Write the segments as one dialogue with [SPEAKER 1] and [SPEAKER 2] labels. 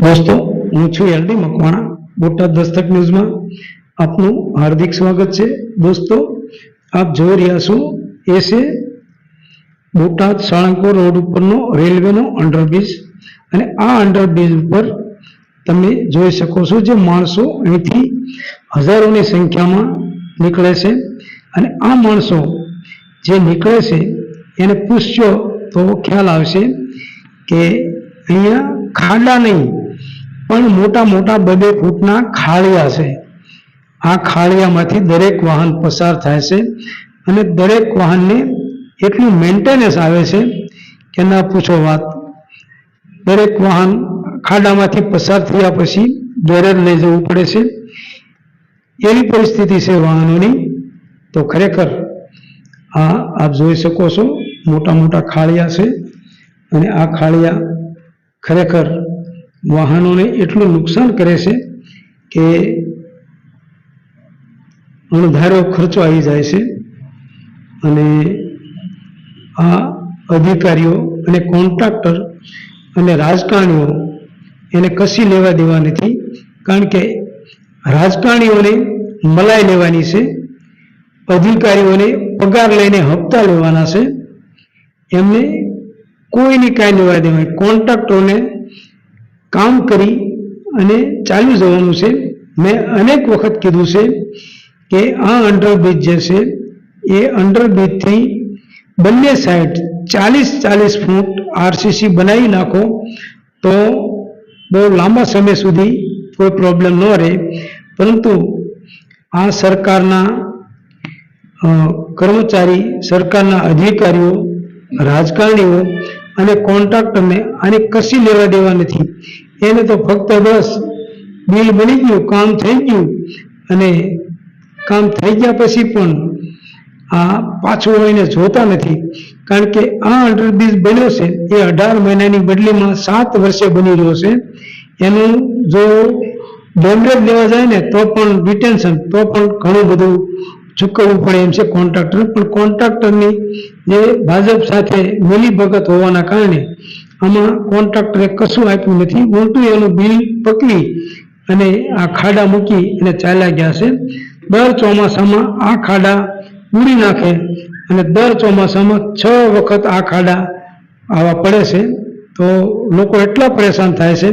[SPEAKER 1] દોસ્તો, હું છું એલડી મકવાણા, બોટાદ દસ્તક ન્યૂઝમાં. આપનું હાર્દિક સ્વાગત છે. દોસ્તો, આપ જોઈ રહ્યા છો, એ છે બોટાદ સાળંગપુર રોડ ઉપરનો રેલવેનો અંડરબ્રિજ. અને આ અંડરબ્રિજ ઉપર તમે જોઈ શકો છો જે માણસો અહીંથી હજારોની સંખ્યામાં નીકળે છે. અને આ માણસો જે નીકળે છે, એને પૂછશો તો ખ્યાલ આવશે કે અહીંયા ખાડા નહીં પણ મોટા મોટા બબે ફૂટના ખાળિયા છે. આ ખાળિયામાંથી દરેક વાહન પસાર થાય છે અને દરેક વાહનને એટલું મેન્ટેનન્સ આવે છે કે ના પૂછો વાત. દરેક વાહન ખાડામાંથી પસાર થયા પછી દોરેર લઈ જવું પડે છે. એવી પરિસ્થિતિ છે વાહનોની. તો ખરેખર આ આપ જોઈ શકો છો મોટા મોટા ખાળિયા છે અને આ ખાળિયા ખરેખર વાહનોને એટલું નુકસાન કરે છે કે અણધારો ખર્ચો આવી જાય છે અને આ અધિકારીઓ અને કોન્ટ્રાક્ટર અને રાજકારણીઓ એને કશી લેવા દેવા નથી, કારણ કે રાજકારણીઓને મલાઈ લેવાની છે, અધિકારીઓને પગાર લઈને હપ્તા લેવાના છે, એમને કોઈની કાંઈ લેવા દેવાય કોન્ટ્રાક્ટરોને કામ કરી અને ચાલ્યું જવાનું છે. મેં અનેક વખત કીધું છે કે આ અંડરબ્રિજ જે છે, એ અંડરબ્રિજથી બંને સાઈડ ચાલીસ ચાલીસ ફૂટ આરસીસી બનાવી નાખો તો બહુ લાંબા સમય સુધી કોઈ પ્રોબ્લેમ ન રહે. પરંતુ આ સરકારના કર્મચારી, સરકારના અધિકારીઓ, રાજકારણીઓ અને કોન્ટ્રાક્ટરને આને કશી લેવા દેવા નથી. એને તો ફક્ત રસ બિલ બની ગયું, કામ થઈ ગયું. અને કામ થઈ ગયા પછી પણ આ પાછું એને જોતા નથી. કારણ કે આ અંડરબ્રિજ બન્યો છે, એ અઢાર મહિનાની બદલીમાં સાત વર્ષે બની રહ્યો છે. એનું જો ડેમરેજ લેવા જાય ને, તો પણ રિટેન્શન, તો પણ ઘણું બધું ચૂકવવું પડે એમ છે કોન્ટ્રાક્ટર. પણ કોન્ટ્રાક્ટરની જે ભાજપ સાથે મિલીભગત હોવાના કારણે આમાં કોન્ટ્રાક્ટરે કશું આપ્યું નથી. ઉલટું એનું બિલ પકવી અને આ ખાડા મૂકી અને ચાલ્યા ગયા છે. દર ચોમાસામાં આ ખાડા પૂરી નાખે અને દર ચોમાસામાં છ વખત આ ખાડા આવા પડે છે. તો લોકો એટલા પરેશાન થાય છે.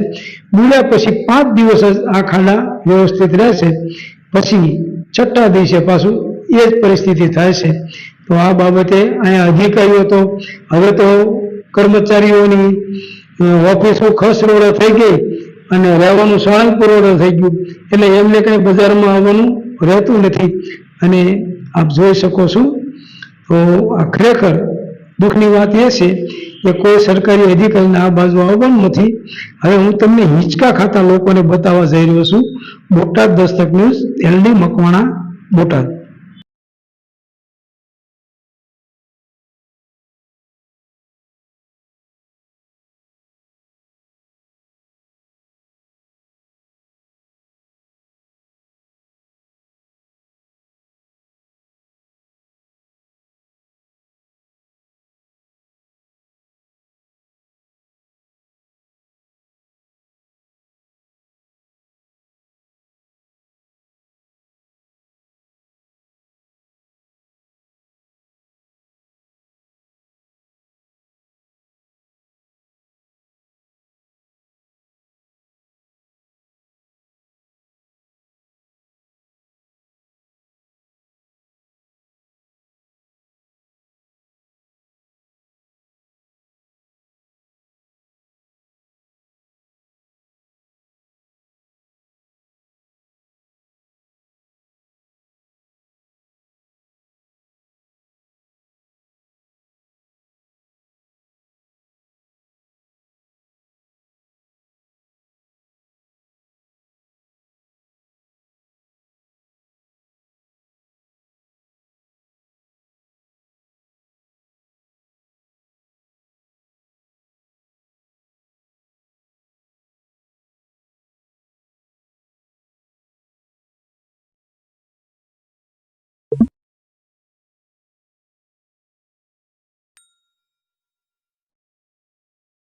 [SPEAKER 1] બુડ્યા પછી પાંચ દિવસ જ આ ખાડા વ્યવસ્થિત રહેશે. પછી છઠ્ઠા દિવસે પાછું એ જ પરિસ્થિતિ થાય છે. તો આ બાબતે અહીંયા અધિકારીઓ તો, હવે તો કર્મચારીઓની ઓફિસો ખસ રોડ થઈ ગઈ અને રહેવાનું સોળંગપુર રોડ થઈ ગયું. એટલે એમને કંઈ બજારમાં આવવાનું રહેતું નથી. અને આપ જોઈ શકો છો, તો આ ખરેખર દુઃખની વાત એ છે કે કોઈ સરકારી અધિકારીને આ બાજુ આવવાનું નથી. હવે હું તમને હિંચકા ખાતા લોકોને બતાવવા જઈ રહ્યો છું. Botad Dastak news, LD Makwana, Botad.